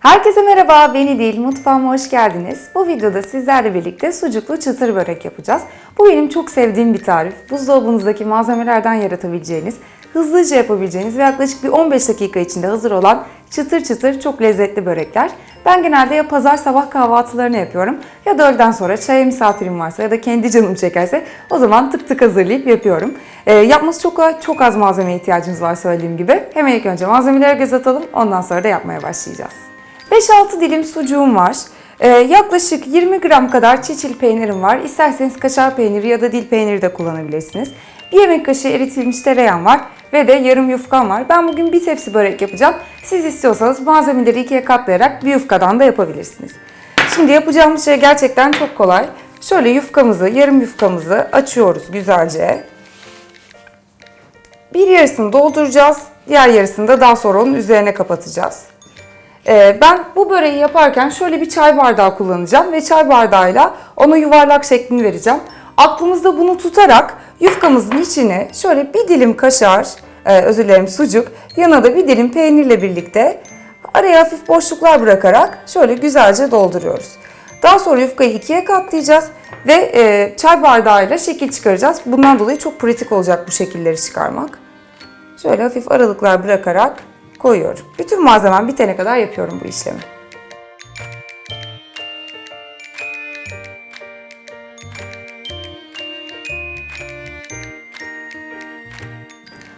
Herkese merhaba, beni değil mutfağıma hoş geldiniz. Bu videoda sizlerle birlikte sucuklu çıtır börek yapacağız. Bu benim çok sevdiğim bir tarif. Buzdolabınızdaki malzemelerden yaratabileceğiniz, hızlıca yapabileceğiniz ve yaklaşık bir 15 dakika içinde hazır olan çıtır çıtır çok lezzetli börekler. Ben genelde ya pazar sabah kahvaltılarını yapıyorum ya da öğleden sonra çaya misafirim varsa ya da kendi canım çekerse o zaman tık tık hazırlayıp yapıyorum. Ee, yapması çok kolay, çok az malzemeye ihtiyacımız var söylediğim gibi. Hemen ilk önce malzemelere göz atalım ondan sonra da yapmaya başlayacağız. 5-6 dilim sucuğum var. Ee, yaklaşık 20 gram kadar çiçil peynirim var. İsterseniz kaşar peyniri ya da dil peyniri de kullanabilirsiniz. Bir yemek kaşığı eritilmiş tereyağım var ve de yarım yufkam var. Ben bugün bir tepsi börek yapacağım. Siz istiyorsanız malzemeleri ikiye katlayarak bir yufkadan da yapabilirsiniz. Şimdi yapacağımız şey gerçekten çok kolay. Şöyle yufkamızı, yarım yufkamızı açıyoruz güzelce. Bir yarısını dolduracağız. Diğer yarısını da daha sonra onun üzerine kapatacağız. Ee, ben bu böreği yaparken şöyle bir çay bardağı kullanacağım ve çay bardağıyla ona yuvarlak şeklini vereceğim. Aklımızda bunu tutarak yufkamızın içine şöyle bir dilim kaşar, e, özür dilerim sucuk, yanına da bir dilim peynirle birlikte araya hafif boşluklar bırakarak şöyle güzelce dolduruyoruz. Daha sonra yufkayı ikiye katlayacağız ve e, çay bardağıyla şekil çıkaracağız. Bundan dolayı çok pratik olacak bu şekilleri çıkarmak. Şöyle hafif aralıklar bırakarak koyuyorum. Bütün malzemem bitene kadar yapıyorum bu işlemi.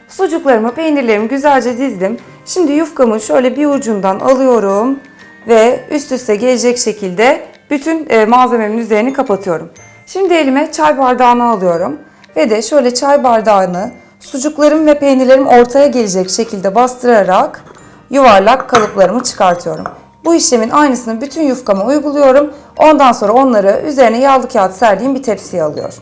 Sucuklarımı, peynirlerimi güzelce dizdim. Şimdi yufkamı şöyle bir ucundan alıyorum ve üst üste gelecek şekilde bütün e, malzememin üzerini kapatıyorum. Şimdi elime çay bardağını alıyorum ve de şöyle çay bardağını sucuklarım ve peynirlerim ortaya gelecek şekilde bastırarak yuvarlak kalıplarımı çıkartıyorum. Bu işlemin aynısını bütün yufkama uyguluyorum. Ondan sonra onları üzerine yağlı kağıt serdiğim bir tepsiye alıyorum.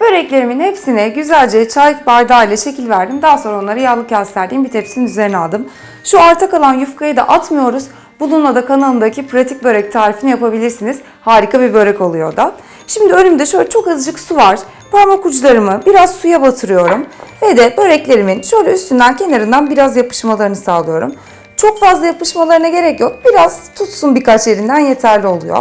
Böreklerimin hepsine güzelce çay bardağı ile şekil verdim. Daha sonra onları yağlı kağıt serdiğim bir tepsinin üzerine aldım. Şu arta kalan yufkayı da atmıyoruz. Bununla da kanalımdaki pratik börek tarifini yapabilirsiniz. Harika bir börek oluyor da. Şimdi önümde şöyle çok azıcık su var. Parmak uçlarımı biraz suya batırıyorum. Ve de böreklerimin şöyle üstünden kenarından biraz yapışmalarını sağlıyorum. Çok fazla yapışmalarına gerek yok. Biraz tutsun birkaç yerinden yeterli oluyor.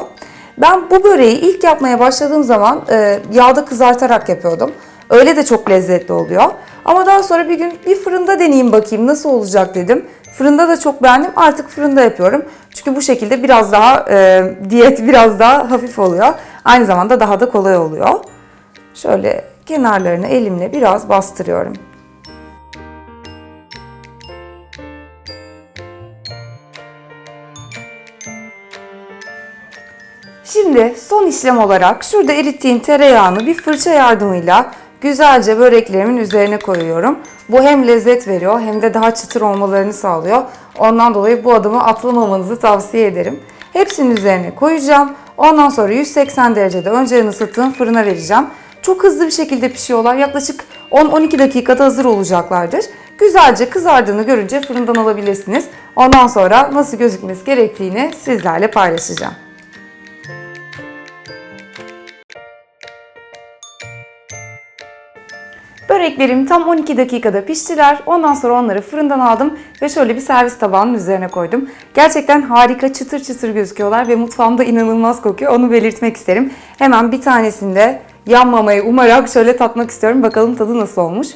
Ben bu böreği ilk yapmaya başladığım zaman e, yağda kızartarak yapıyordum. Öyle de çok lezzetli oluyor. Ama daha sonra bir gün bir fırında deneyeyim bakayım nasıl olacak dedim. Fırında da çok beğendim. Artık fırında yapıyorum. Çünkü bu şekilde biraz daha e, diyet biraz daha hafif oluyor. Aynı zamanda daha da kolay oluyor. Şöyle kenarlarını elimle biraz bastırıyorum. Şimdi son işlem olarak şurada erittiğim tereyağını bir fırça yardımıyla güzelce böreklerimin üzerine koyuyorum. Bu hem lezzet veriyor hem de daha çıtır olmalarını sağlıyor. Ondan dolayı bu adımı atlamamanızı tavsiye ederim. Hepsinin üzerine koyacağım. Ondan sonra 180 derecede önceden ısıttığım fırına vereceğim. Çok hızlı bir şekilde pişiyorlar. Yaklaşık 10-12 dakikada hazır olacaklardır. Güzelce kızardığını görünce fırından alabilirsiniz. Ondan sonra nasıl gözükmesi gerektiğini sizlerle paylaşacağım. Böreklerim tam 12 dakikada piştiler. Ondan sonra onları fırından aldım ve şöyle bir servis tabağının üzerine koydum. Gerçekten harika çıtır çıtır gözüküyorlar ve mutfağımda inanılmaz kokuyor. Onu belirtmek isterim. Hemen bir tanesinde yanmamayı umarak şöyle tatmak istiyorum. Bakalım tadı nasıl olmuş.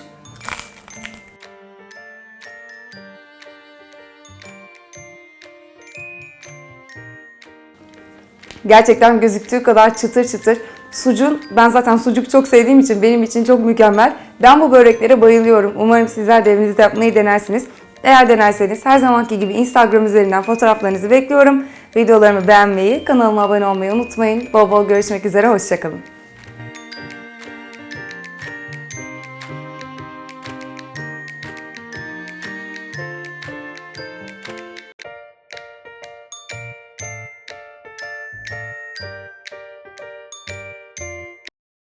Gerçekten gözüktüğü kadar çıtır çıtır. Sucuğun, ben zaten sucuk çok sevdiğim için benim için çok mükemmel. Ben bu böreklere bayılıyorum. Umarım sizler de evinizde yapmayı denersiniz. Eğer denerseniz her zamanki gibi Instagram üzerinden fotoğraflarınızı bekliyorum. Videolarımı beğenmeyi, kanalıma abone olmayı unutmayın. Bol bol görüşmek üzere, hoşçakalın.